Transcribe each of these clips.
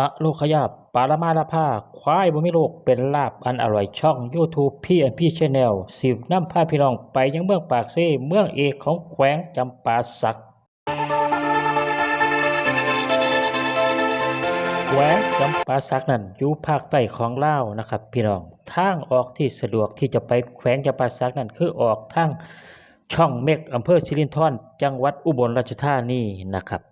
อะโลคยาปารมาลาภาควายบ่มีโลกเป็นลาบอันอร่อยช่อง YouTube P&P Channel สิบน้ำพาพี่น้องไปยังเมืองปากเซ่เมืองเอกของแขวงจำปาสัก แขวงจำปาสักนั่นอยู่ภาคใต้ของลาวนะครับ พี่น้องทางออกที่สะดวกที่จะไปแขวงจำปาสักนั่นคือออกทางช่องเม็กอำเภอสิรินธรจังหวัดอุบลราชธานีนะครับ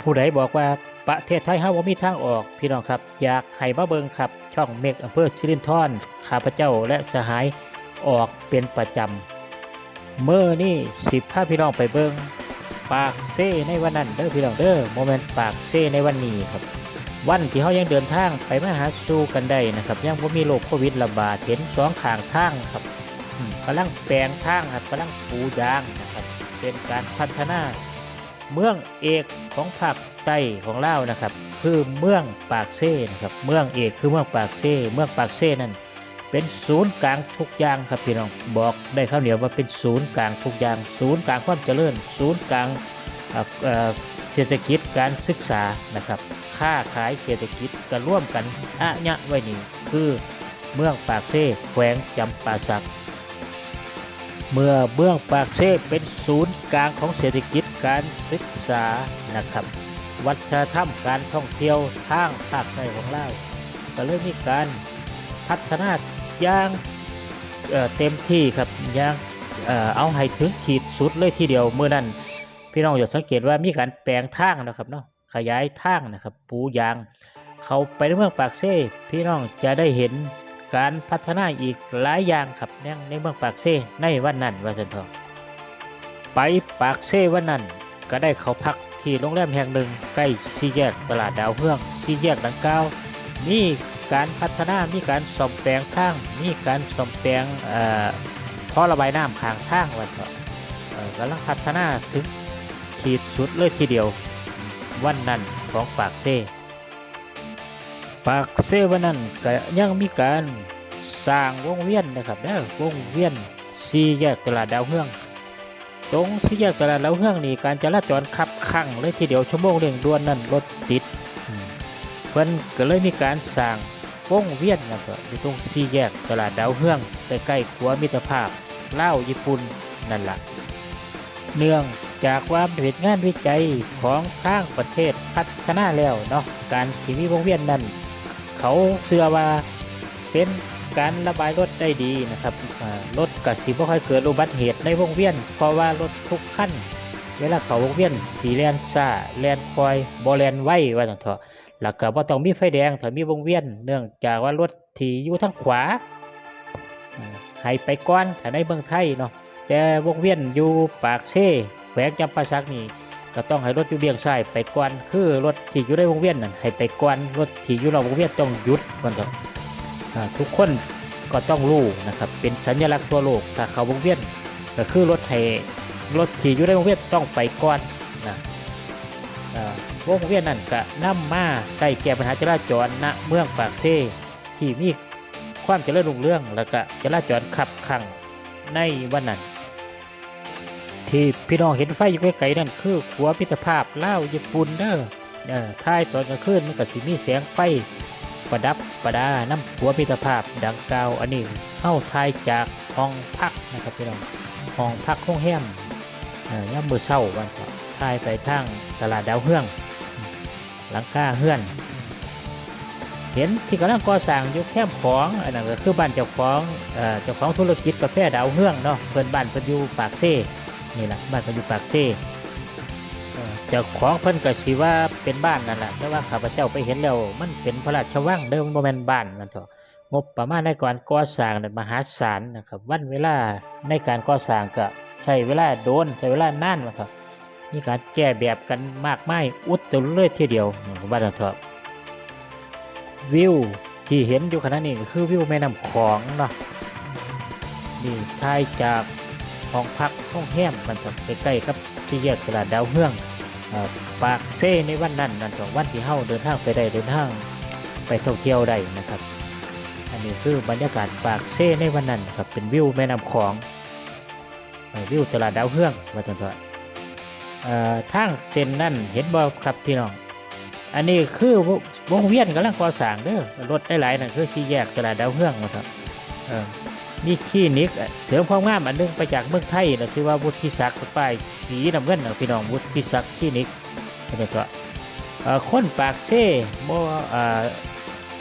ผู้ใดบอกว่า ประเทศไทยเฮาบ่มีทางออกพี่น้องครับ อยากให้มาเบิงครับ ช่องเมกอำเภอสิรินธรข้าพเจ้าและสหายออกเป็นประจำเมื่อนี่สิบพาพี่น้องไปเบิงปากเซในวันนั้นเด้อพี่น้องเด้อโมเมนต์ปากเซในวันนี้ครับ วันที่เฮายังเดินทางไปมาหาสู่กันได้นะครับ ยังบ่มีโรคโควิดระบาดเห็นสองข้างทางครับกำลังแปลงทางครับกำลังปูยางนะครับ เป็นการพัฒนา เมืองเอกของภาคใต้ของลาวนะครับ คือเมืองปากเซ่นะครับเมืองเอกคือเมืองปากเซ่เมืองปากเซ่นั่นเป็นศูนย์กลางทุกอย่างครับพี่น้องบอกได้ข้าวเหนียวว่าเป็นศูนย์กลางทุกอย่าง ศูนย์กลางความเจริญ ศูนย์กลางเอ่อเอ่อเศรษฐกิจการศึกษานะครับ ค้าขายเศรษฐกิจก็ร่วมกันอะยะไว้นี่คือเมืองปากเซ่แขวงจำปาสัก เมื่อเมืองปากเซเป็นศูนย์กลางของเศรษฐกิจการศึกษานะครับ วัฒนธรรมการท่องเที่ยวทางภาคใต้ของเราก็เลยมีการพัฒนาอย่างเเต็มที่ครับอย่างเอ่อเอาให้ถึงขีดสุดเลยทีเดียวเมื่อนั้น พี่น้องจะสังเกตว่ามีการแปลงทางนะครับเนาะขยายทางนะครับปูยาง เขาไปในเมืองปากเซ่พี่น้องจะได้เห็น การพัฒนาอีกหลายอย่างครับในในเมืองปากเซในวันนั้นว่าสันทองไปปากเซวันนั้นก็ได้เขาพักที่โรงแรมแห่งหนึ่งใกล้สี่แยกตลาดดาวเฮืองสี่แยกดังกล่าวมีการพัฒนามีการซ่อมแปลงทางมีการซ่อมแปลงเอ่อท่อระบายน้ำข้างทางว่าเถอะเอ่อกำลังพัฒนาถึงขีดสุดเลยทีเดียววันนั้นของปากเซ ปากเซเวันนั้นก็ยังมีการสร้างวงเวียนนะครับเด้อวงเวียนสี่แยกตลาดดาวเฮือง ตรงสี่แยกตลาดดาวเฮืองนี่การจราจรขับขั่งเลยทีเดียวชั่วโมงเร่งด่วนนั่นรถติดมเพิ่นก็เลยมีการสร้างวงเวียนนะครับอยู่ตรงสี่แยกตลาดดาวเฮืองใกล้ๆขัวมิตรภาพลาวญี่ปุ่นนั่นแหละเนื่องจากว่าเป็นงานวิจัยของทางประเทศพัฒนาแล้วเนาะการที่มีวงเวียนนั้น เขาเชื่อว่าเป็นการระบายรถได้ดีนะครับรถกับสีบ่ค่อยเกิดอุบัติเหตุในวงเวียน เพราะว่ารถทุกขั้นเวลาเขาวงเวียนสีแลนซ่าแลนคอยบอแลนไว้ว่าจังเถอะแล้วก็บ่ต้องมีไฟแดงถ้ามีวงเวียน เนื่องจากว่ารถที่อยู่ทางขวาให้ไปก่อนถ้าในเมืองไทยเนาะแต่วงเวียนอยู่ปากเซ่แขวงจำปาสักนี่ ก็ต้องให้รถอยู่เบี่ยงซ้ายไปก่อนคือรถที่อยู่ในวงเวียนนั่นให้ไปก่อนรถที่อยู่นอกวงเวียนต้องหยุดก่อนเถอะทุกคนก็ต้องรู้นะครับ เป็นสัญลักษณ์ทั่วโลกถ้าเขาวงเวียนก็คือรถให้รถที่อยู่ในวงเวียนต้องไปก่อนนะวงเวียนนั่นก็นำมาใช้แก้ปัญหาจราจรณเมืองปากเซ่ที่มีความเจริญรุ่งเรือง แล้วก็จราจรขับขังในวันนั้น ที่พี่น้องเห็นไฟอยู่ไกลๆนั่นคือขัวพิธภาพเลาญี่ปุ่นเด้อเออท้ายตอนกลางคืนมันก็สิมีแสงไฟประดับประดาน้ำขัวพิธภาพดังกล่าวอันนี้เข้าทายจากห้องพักนะครับพี่น้องห้องพักห้องแฮมเออย่ำมือเศร้าวันก่อนทายไปทางตลาดดาวเฮือง หลังคาเฮือน เห็นที่กำลังก่อสร้างอยู่แคมป์ของอันนั้นก็คือบ้านเจ้าของเจ้าของธุรกิจกาแฟดาวเฮืองเนาะเพิ่อนบ้านเพิ่นอยู่ปากเซ่ นี่แหละบ้านก็อยู่ปากเซ่เจ้าของเพิ่นก็สิว่าเป็นบ้านนั่นแหละแต่ว่าข้าพเจ้าไปเห็นแล้วมันเป็นพระราชวังเด้อมันบ่แม่นบ้านนั่นเถอะงบประมาณในการก่อสร้างนั้นมหาศาลนะครับ วันเวลาในการก่อสร้างก็ใช้เวลาโดนใช้เวลานานนะครับ มีการแก้แบบกันมากมายอุดตลุเลยทีเดียวว่านนั่นเถอะวิวที่เห็นอยู่ขณะนี้ก็คือวิวแม่น้ำของเนาะนี่ถ่ายจาก ห้องพักห้องแฮมมันจะใกล้ๆกับที่แยกตลาดดาวเฮืองปากเซ่ในวันนั้นนั่นก็วันที่เฮาเดินทางไปได้เดินทางไปท่องเที่ยวได้นะครับ อันนี้คือบรรยากาศปากเซ่ในวันนั้นครับเป็นวิวแม่น้ำของวิวตลาดดาวเฮืองว่าจังซั่นเอ่อทางเส้นนั่นเห็นบ่ครับพี่น้อง อันนี้คือวงเวียนกำลังก่อสร้างเด้อรถได้หลายนั่นคือสี่แยกตลาดดาวเฮืองว่าครับเออ มีคลินิกเสริมความงามอันหนึงไปจากเมืองไทยนะชื่อว่าวุฒิศักดิ์ป้ายสีน้ำเงินนะพี่น้องวุฒิศักดิ์คลินิกอันนี้ก็เอ่อคนปากเซ่บ่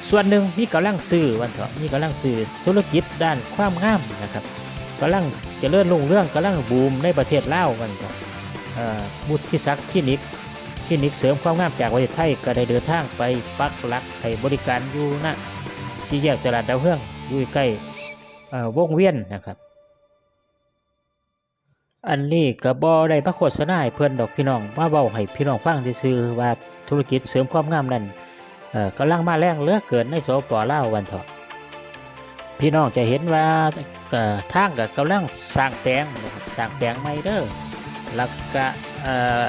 ส่วนหนึ่งมีกำลังซื้อวันเถาะมีกำลังซื้อธุรกิจด้านความงามนะครับกำลังจเจริญรุ่งเรื่องกำลังบูมในประเทศลาววันเถอะวุฒิศักดิ์คลินิกคลินิกเสริมความงามจากประเทศไทยก็ได้เดินทางไปปักหลักให้บริการอยู่ณสี่แยกตลาดดาวเฮืองอยู่ใกล้ วงเวียนนะครับ อันนี้ก็บ่ได้มาโฆษณาให้เพื่อนดอกพี่น้องมาเว้าให้พี่น้องฟังซื่อว่าธุรกิจเสริมความงามนั้นเอ่อกำลังมาแรงเลือกเกินในโสปลาวันเถาะพี่น้องจะเห็นว่าทางก็กำลังสร้างแปลงนะครับสร้างแปลงใหม่เด้อแล้วก็เอ่อ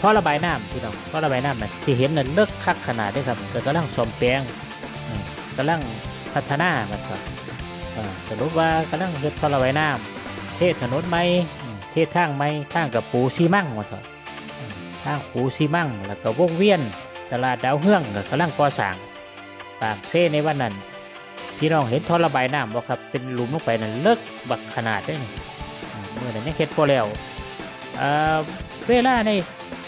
ท่อระบายน้ำพี่น้องท่อระบายน้ำนั่นที่เห็นนั่นเลิกคักขนาดเด้วยครับก็กำลังซ่อมแปลงอืมกำลังพัฒนามันครับ สรุปว่ากำลังเฮ็ดทอระบายน้ำเทศถนนใหมเททางใหม่ทางกับปูซีมั่งว่าเถอะทางปูซีมั่งแล้วก็วงเวียน ตลาดดาวเฮืองก็กำลังก่อสร้างปากเซ่ในวันนั้นพี่น้องเห็นท่อระบายน้ำบ่ครับเป็นหลุมลงไปนั่นเลิกบักขนาดเด้นี่อืมเมื่อนั้นยังเฮ็ดพอแล้วเออเวลาใน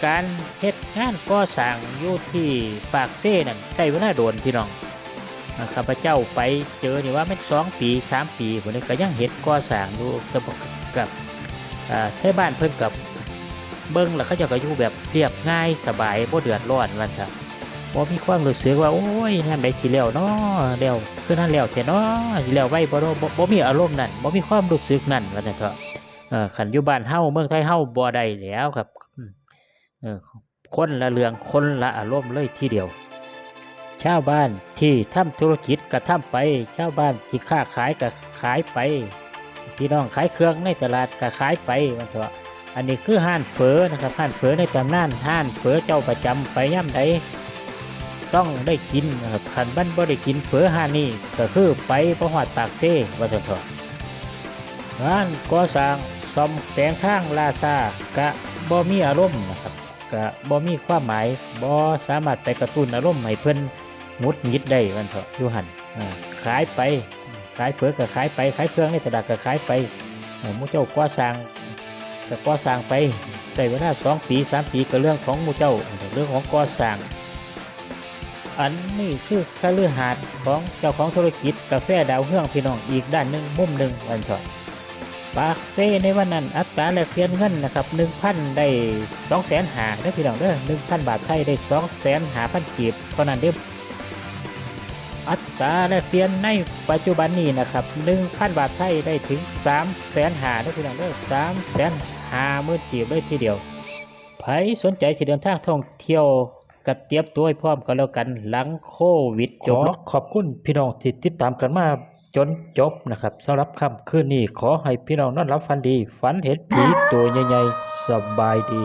การเฮ็ดงานก่อสร้างอยู่ที่ปากเซ่นั่นใช้เวลาโดนพี่น้อง ข้าพเจ้าไปเจอนี่ว่าแม่นสองปีสามปีคนนี้ก็ยังเฮ็ดก่อสร้างอยู่กับกับอ่าไทบ้านเพิ่นกับเบิ่งแล้วเขาจะก็อยู่แบบเรียบง่ายสบายบ่เดือดร้อนว่าซั่นบ่มีความรู้สึกว่าโอ้ยยามใดสิแล้วเนาะแล้วคือนั้นแล้วแท้เนาะสิแล้วไว้บ่เนาะบ่บ่มีอารมณ์นั่นบ่มีความรู้สึกนั่นว่าซั่นเถอะเออคันอยู่บ้านเฮาเมืองไทยเฮาบ่ได้แล้วครับเออคนละเรื่องคนละอารมณ์เลยทีเดียว ชาวบ้านที่ทำธุรกิจก็ทำไป ชาวบ้านที่ค้าขายก็ขายไป พี่น้องขายเครื่องในตลาดก็ขายไปมันเถอะอันนี้คือห้านเฝอนะครับห้านเฝอในตำนานห้านเฝอเจ้าประจำไปย่ำใดต้องได้กินนะครับขันบ้านบ่ได้กินเฝอห้านนี้ก็คือไปประหอดปากเซ่ว่าเถอะงานก่อสร้างซ่อมแปลงทางลาซากะบ่มีอารมณ์นะครับก็บ่มีความหมายบ่สามารถไปกระตุ้นอารมณ์ให้เพิ่น หงุดหงิดได้วันเถอะอยู่หันอ่าขายไปขายเผือกก็ขายไปขายเครื่องในตลาดก็ขายไปมูเจ้าก่อสร้างก็ก่อสร้างไปใช้เวลาสองปีสามปีก็เรื่องของมูเจ้าเรื่องของก่อสร้าง อันนี้คือคฤหาสน์ของเจ้าของธุรกิจกาแฟดาวเฮืองพี่น้องอีกด้านหนึ่งมุมหนึ่งวันเถอะปากเซในวันนั้นอัตราแลกเปลี่ยนเงินนะครับหนึ่งพันได้สองแสนหาได้พี่น้องเด้อหนึ่งพันบาทไทยได้สองแสนหาพันกีบเท่านั้นเด้อ อัตราแลกเปลี่ยนในปัจจุบันนี้นะครับหนึ่งพันบาทไทยได้ถึงสามแสนหาได้อพี่น้องเด้อสามแสนหาหมื่นกีบได้ทีเดียวใครสนใจจะเดินทางท่องเที่ยวกัดเตียมตัวให้พร้อมกันแล้วกันหลังโควิดจบขอบคุณพี่น้องที่ติดตามกันมาจนจบนะครับสำหรับค่ำคืนนี้ขอให้พี่น้องนอนหลับฝันดี ฝันเห็นผีตัวใหญ่ๆสบายดี